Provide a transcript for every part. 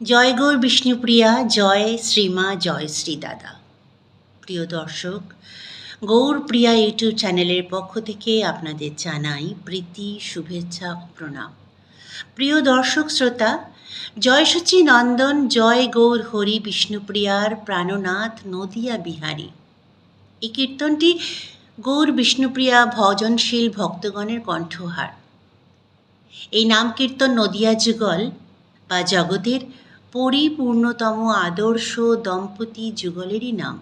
জয় গৌর বিষ্ণুপ্রিয়া, জয় শ্রীমা, জয় শ্রী দাদা প্রিয় দর্শক, গৌর প্রিয়া ইউটিউব চ্যানেলের পক্ষ থেকে আপনাদের জানাই প্রীতি, শুভেচ্ছা, প্রণাম। প্রিয় দর্শক, শ্রোতা, জয় সচি নন্দন, জয় গৌর হরি বিষ্ণুপ্রিয়ার প্রাণনাথ নদিয়া বিহারী। এই কীর্তনটি গৌর বিষ্ণুপ্রিয়া ভজনশীল ভক্তগণের কণ্ঠহার। এই নাম কীর্তন নদিয়া যুগল বা জগতের পরিপূর্ণতম আদর্শ দম্পতি যুগলেরই নাম।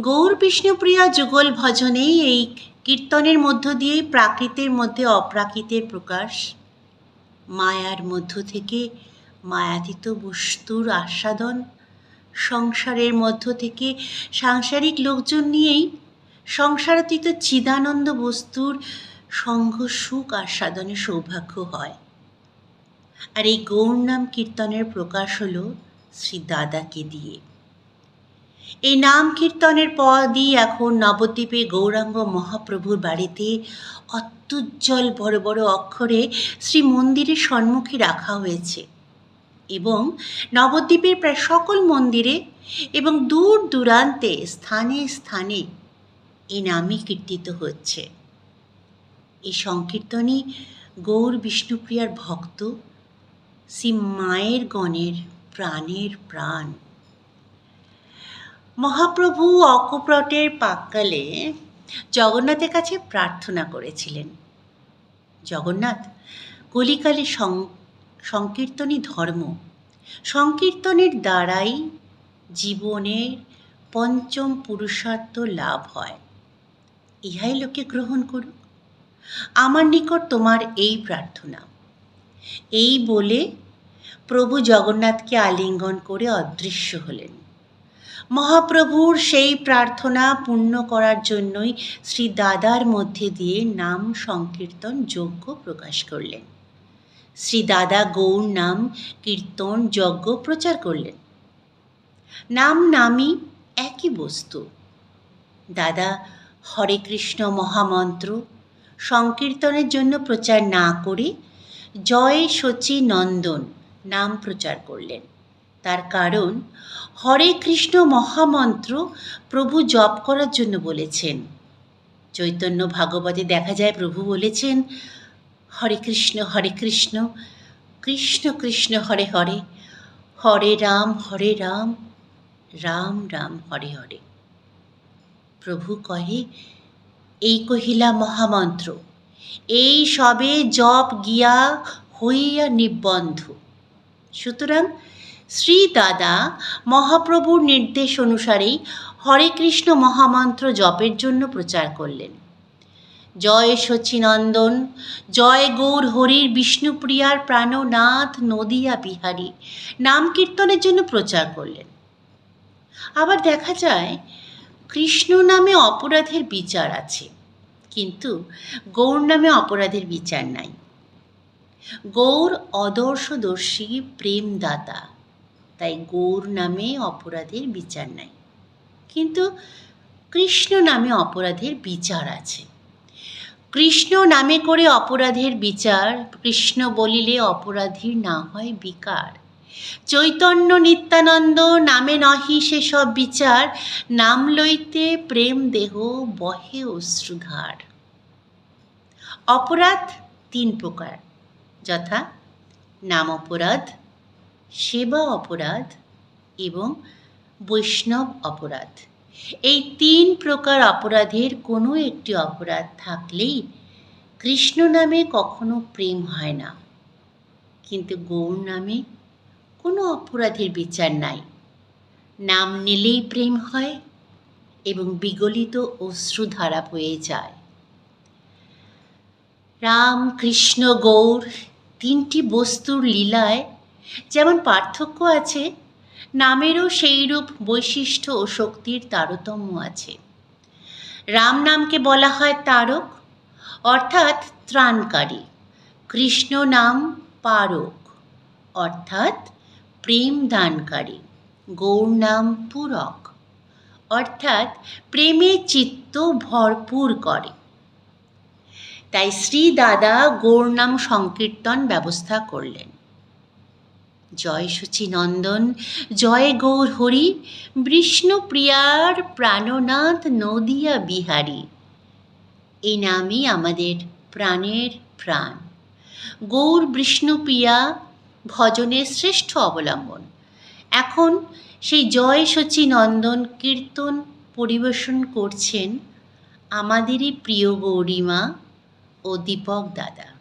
গৌর বিষ্ণুপ্রিয়া যুগল ভজনেই এই কীর্তনের মধ্য দিয়েই প্রাকৃতের মধ্যে অপ্রাকৃতের প্রকাশ। মায়ার মধ্য থেকে মায়াতীত বস্তুর আস্বাদন, সংসারের মধ্য থেকে সাংসারিক লোকজন নিয়েই সংসারাতীত চিদানন্দ বস্তুর সঙ্গ সুখ আস্বাদনে সৌভাগ্য হয়। আর এই গৌর নাম কীর্তনের প্রকাশ হলো শ্রী দাদাকে দিয়ে। এই নাম কীর্তনের পদই এখন নবদ্বীপে গৌরাঙ্গ মহাপ্রভুর বাড়িতে অত্যুজ্জ্বল বড় বড় অক্ষরে শ্রী মন্দিরের সম্মুখে রাখা হয়েছে এবং নবদ্বীপের প্রায় সকল মন্দিরে এবং দূর দূরান্তে স্থানে স্থানে এই নামই কীর্তিত হচ্ছে। এই সংকীর্তনই গৌর বিষ্ণুপ্রিয়ার ভক্ত শ্রী মায়ের গণের প্রাণের প্রাণ। মহাপ্রভু অকপটের পাককালে জগন্নাথের কাছে প্রার্থনা করেছিলেন। জগন্নাথ, কলিকালে সংকীর্তনই ধর্ম, সংকীর্তনের দ্বারাই জীবনের পঞ্চম পুরুষার্থ লাভ হয়। ইহাই লোকে গ্রহণ করুক। আমার নিকট তোমার এই প্রার্থনা। এই বলে প্রভু জগন্নাথকে আলিঙ্গন করে অদৃশ্য হলেন। মহাপ্রভুর সেই প্রার্থনা পূর্ণ করার জন্যই শ্রী দাদার মধ্যে দিয়ে নাম সংকীর্তন যজ্ঞ প্রকাশ করলেন। শ্রী দাদা গৌর নাম কীর্তন যজ্ঞ প্রচার করলেন। নাম নামই একই বস্তু। দাদা, হরে কৃষ্ণ মহামন্ত্র, সংকীর্তনের জন্য প্রচার না করে জয় সচি নন্দন নাম প্রচার করলেন। তার কারণ, হরে কৃষ্ণ মহামন্ত্র প্রভু জপ করার জন্য বলেছেন। চৈতন্য ভাগবতে দেখা যায় প্রভু বলেছেন, হরে কৃষ্ণ হরে কৃষ্ণ কৃষ্ণ কৃষ্ণ, হরে হরে হরে রাম হরে রাম রাম রাম, হরে হরে। প্রভু কহে, এই কহিলা মহামন্ত্র এই সবে জপ গিয়া হইয়া নিবন্ধ। সুতরাং শ্রী দাদা মহাপ্রভুর নির্দেশ অনুসারেই হরে কৃষ্ণ মহামন্ত্র জপের জন্য প্রচার করলেন। জয় সচিনন্দন, জয় গৌর হরির বিষ্ণুপ্রিয়ার প্রাণনাথ নদিয়া বিহারী নাম কীর্তনের জন্য প্রচার করলেন। আবার দেখা যায় কৃষ্ণ নামে অপরাধের বিচার আছে। কিন্তু গৌর নামে অপরাধের বিচার নাই। গৌর অদর্শদর্শী, প্রেমদাতা। তাই গৌর নামে অপরাধের বিচার নাই। কিন্তু কৃষ্ণ নামে অপরাধের বিচার আছে। কৃষ্ণ নামে করে অপরাধের বিচার, কৃষ্ণ বলিলে অপরাধীর না হয় বিকার। চৈতন্য নিত্যানন্দ নামে নহি সেসব বিচার, নাম লইতে প্রেম দেহ বহে অশ্রুধার। অপরাধ তিন প্রকার, যথা নাম অপরাধ, সেবা অপরাধ এবং বৈষ্ণব অপরাধ। এই তিন প্রকার অপরাধের কোনো একটি অপরাধ থাকলেই কৃষ্ণ নামে কখনো প্রেম হয় না। কিন্তু গৌর নামে কোনো অপরাধের বিচার নাই। নাম নিলেই প্রেম হয় এবং বিগলিত অশ্রুধারা বয়ে যায়। রাম, কৃষ্ণ, গৌর তিনটি বস্তুর লীলায় যেমন পার্থক্য আছে, নামেরও সেইরূপ বৈশিষ্ট্য ও শক্তির তারতম্য আছে। রাম নামকে বলা হয় তারক, অর্থাৎ ত্রাণকারী। কৃষ্ণ নাম পারক, অর্থাৎ প্রেম দানকারী গৌর নাম পূরক। অর্থাৎ প্রেমে চিত্ত ভরপুর করে। তাই শ্রী দাদা গৌর নাম সংকীর্তন ব্যবস্থা করলেন। জয় সচিনন্দন জয় গৌর হরি বিষ্ণুপ্রিয়ার প্রাণনাথ নদিয়া বিহারী। এই নামই আমাদের প্রাণের প্রাণ। গৌর বিষ্ণুপ্রিয়া ভজনের শ্রেষ্ঠ অবলম্বন। এখন সেই জয় সচি নন্দন কীর্তন পরিবেশন করছেন আমাদেরই প্রিয় গৌরীমা ও দীপক দাদা।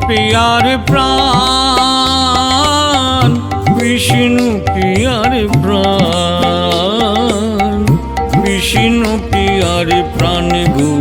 প্রিয়ার প্রাণ বিষ্ণু প্রিয়ার প্রাণ বিষ্ণু প্রিয়ার প্রাণ গৌরাঙ্গ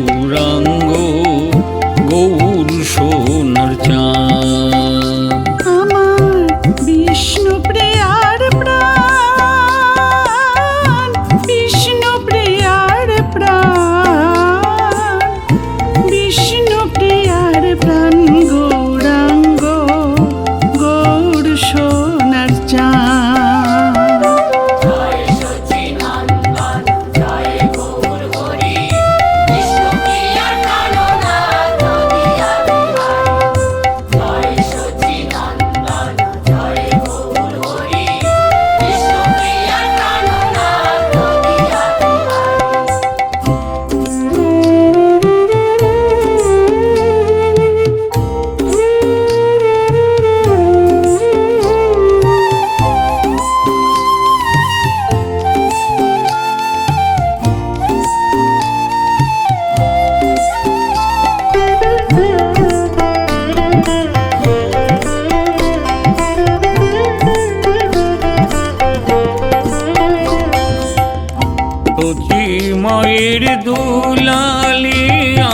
দুলালিয়া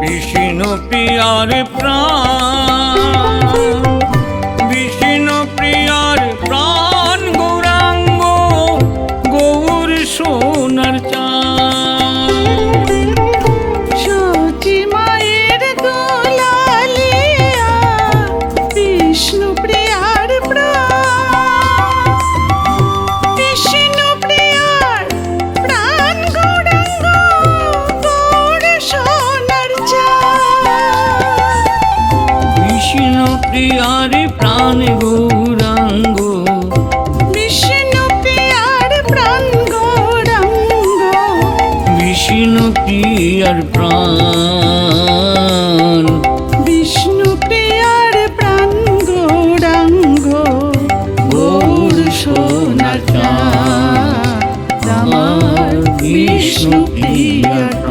বিষ্ণু পিয়ার প্রাণ প্রাণ গৌরাঙ্গ। বিষ্ণু প্রিয়ার প্রাণ গৌরাঙ্গ। বিষ্ণু প্রিয়ার প্রাণ। বিষ্ণু প্রিয়ার প্রাণ গৌরাঙ্গ। গৌর চাঁদ। আমার বিষ্ণু প্রিয়ার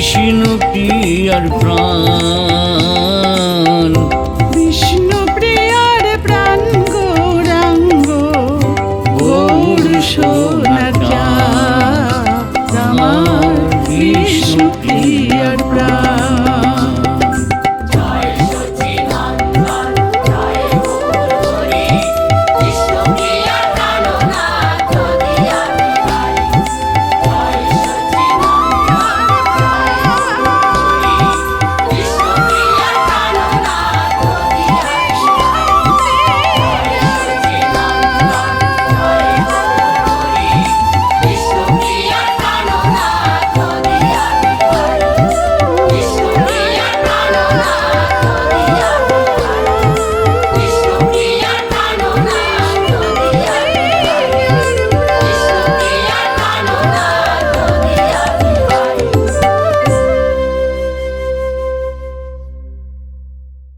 বিষ্ণু প্রিয়ার প্রাণ?